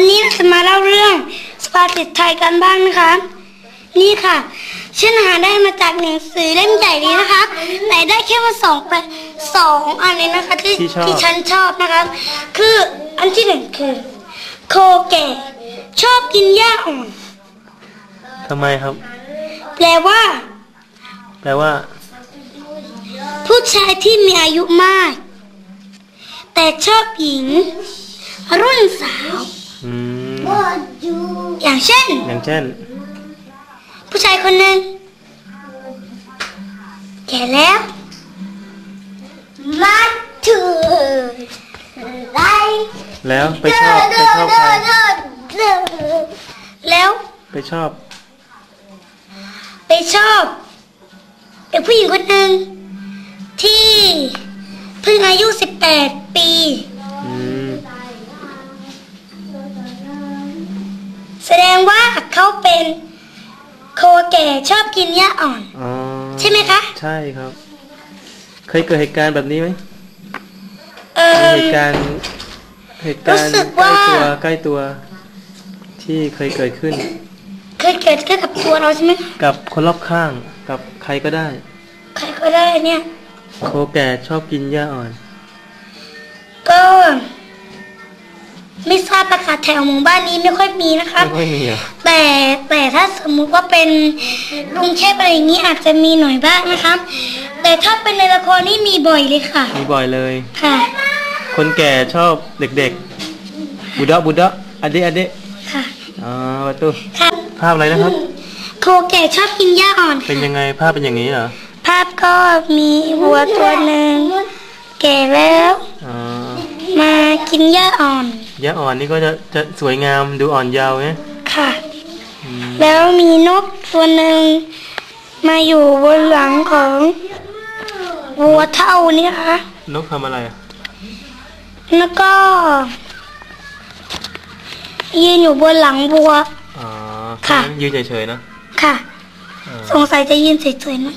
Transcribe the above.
วันนี้เราจะมาเล่าเรื่องสภาษิตไทยกันบ้างนะคะ นี่ค่ะฉันหาได้มาจากหนังสือเล่มใหญ่นี้นะคะแต่ได้แค่ว่าสองแปสองอันนี้นะคะ ที่ที่ชอบ ที่ฉันชอบนะครับคืออันที่หนึ่งคือ โคแก่ ชอบกินหญ้าอ่อนทำไมครับ แปลว่า แปลว่า ผู้ชายที่มีอายุมาก แต่ชอบหญิง รุ่นสาว อืมอย่างเช่น อย่างเช่น ผู้ชายคนหนึ่งแก่แล้วมาถือไรแล้วไปชอบไปชอบใครแล้วไปชอบ ไปชอบเด็กผู้หญิงคนหนึ่งที่เพิ่งอายุ18ปีอืม งว่าเขาเป็นโคแก่ชอบกินหญ้าอ่อน อ๋อใช่ไหมคะ ใช่ครับ เคยเกิดเหตุการณ์แบบนี้ไหมเอมีอ เหตุการณ์เหตุการรู้ณ์สึกใกล้ว่า ตัวใกล้ตัว ที่เคยเกิดขึ้น เคยเกิดขึ้นกับตัวเราใช่ไหมคะกับคนรอบข้างกับใครก็ได้ ใครก็ได้เนี่ย โคแก่ชอบกินหญ้าอ่อน ก็ไม่ทราบ ประกาศแถวหมู่บ้านนี้ไม่ค่อยมีนะครับ ไม่ค่อยมีเหรอแต่แต่ถ้าสมมุติว่าเป็นกรุงเทพอะไรอย่างนี้อาจจะมีหน่อยบ้างนะครับ แต่ถ้าเป็นในละครนี่มีบ่อยเลยค่ะ มีบ่อยเลย ค่ะ คนแก่ชอบเด็กๆ บุดะบุดะอเดะอเดะค่ะอ๋อประตูค่ะภาพอะไรนะครับ โคแก่ชอบกินหญ้าอ่อนเป็นยังไงภาพเป็นอย่างนี้เหรอภาพก็มีวัวตัวหนึ่งแก่แล้วอ๋อมา กินหญ้าอ่อนหญ้าอ่อนนี่ก็จะจะสวยงามดูอ่อนเยาว์ไงค่ะอืมแล้วมีนกตัวหนึ่งมาอยู่บนหลังของวัวเท่านี่นะคะนกทำอะไรอะแล้วก็ ยืนอยู่บนหลังวัวอ๋อค่ะ ยืนเฉยๆนะ ค่ะอ๋อสงสัยจะยืนเฉยๆนะ